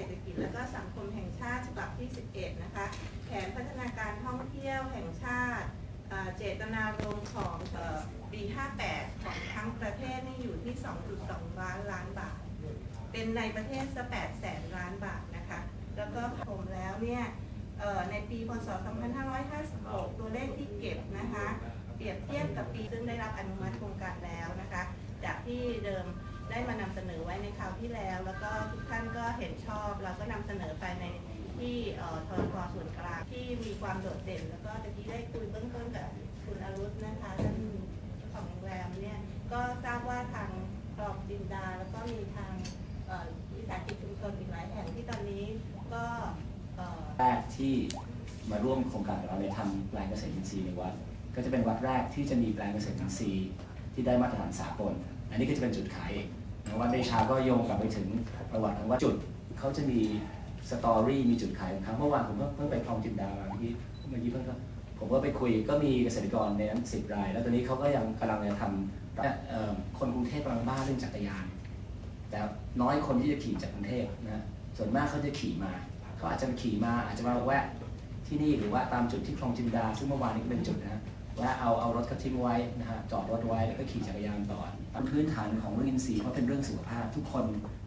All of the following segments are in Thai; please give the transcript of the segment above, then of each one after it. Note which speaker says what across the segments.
Speaker 1: ศรษฐกิจ และก็สังคมแห่งชาติฉบับที่ 11 นะคะ แผนพัฒนาการท่องเที่ยวแห่งชาติเจตนารมณ์ของปี 58 ของทั้งประเทศนี่อยู่ที่ 2.2 ล้านล้านบาท เป็นในประเทศส8แสนล้านบาทนะคะ แล้วก็ผมแล้วเนี่ยในปีพศ 2556 ตัวเลขที่เก็บนะคะ เปรียบเทียบกับปีซึ่งได้รับอนุมัติโครงการแล้วนะคะ จากที่เดิม ได้มานำเสนอไว้ในคราวที่แล้ว แล้วก็ทุกท่านก็เห็นชอบ เราก็นำเสนอไปในที่เอ่อทรทส่วนกลางที่มีความโดดเด่น แล้วก็ตะกี้ได้คุยเบื้องต้นกับคุณอรุณนะคะท่านเจ้าของโรงแรมเนี่ยก็ทราบว่าทางคลองจินดา แล้วก็มีทางเอ่อวิสาหกิจชุมชนอีกหลายแห่งที่ตอนนี้ก็เอ่อ
Speaker 2: แรกที่มาร่วมโครงการกับเราในทำแปลงเกษตรอินทรีย์ในวัดก็จะเป็นวัดแรกที่จะมีแปลงเกษตรอินทรีย์ที่ได้มาตรฐานสากล อันนี้ก็จะเป็นจุดขายเองนะวัดเดชาก็โยงกลับไปถึงประวัติของว่าจุดเขาจะมีสตอรี่มีจุดขายของเขาเมื่อวานผมเพิ่งไปคลองจินดามาเมื่อกี้เมื่อกี้เพิ่งก็ผมก็ไปคุยก็มีเกษตรกรในนั้นสิบราย แล้วตอนนี้เขาก็ยังกำลังจะทำคนกรุงเทพกำลังบ้าเรื่องจักรยาน แต่น้อยคนที่จะขี่จากกรุงเทพนะส่วนมากเขาจะขี่มาเขาอาจจะขี่มาอาจจะมาแวะที่นี่หรือว่าตามจุดที่คลองจินดา ซึ่งเมื่อวานนี้ก็เป็นจุดนะ แวะเอาเอารถกระทิ้งไว้นะฮะจอดรถไว้แล้วก็ขี่จักรยานต่อตามพื้นฐานของเรื่องอินทรีย์เพราะเป็นเรื่องสุขภาพทุกคน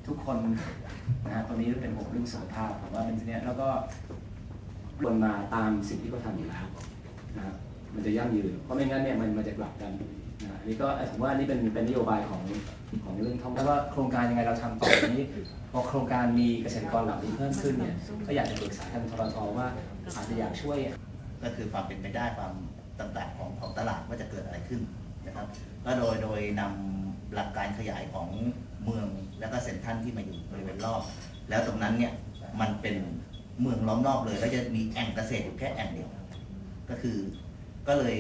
Speaker 2: ทุกคนนะฮะตอนนี้เป็นห่วงเรื่องสุขภาพผมว่าเป็นเนี้ยแล้วก็ควรมาตามสิ่งที่เขาทำอยู่แล้วนะฮะมันจะยั่งยืนเพราะไม่งั้นเนี่ยมันมันจะกลับกันนะฮะอันนี้ก็ผมว่านี่เป็นเป็นนโยบายของของเรื่องท่องแล้วก็โครงการยังไงเราทำต่อนี้พอโครงการมีเกษตรกรเหล่านี้เพิ่มขึ้นเนี่ยก็อยากจะปรึกษาทางทรทว่าอาจจะอยากช่วย
Speaker 3: ก็คือความเป็นไปได้ความ ต่างๆของของตลาดว่าจะเกิดอะไรขึ้นนะครับก็โดยโดยนำหลักการขยายของเมืองแล้วก็เซ็นทรัลที่มาอยู่บริเวณรอบ แล้วตรงนั้นเนี่ยมันเป็นเมืองล้อมรอบเลยแล้วจะมีแอ่งเกษตรอยู่แค่แอ่งเดียว ก็คือก็เลย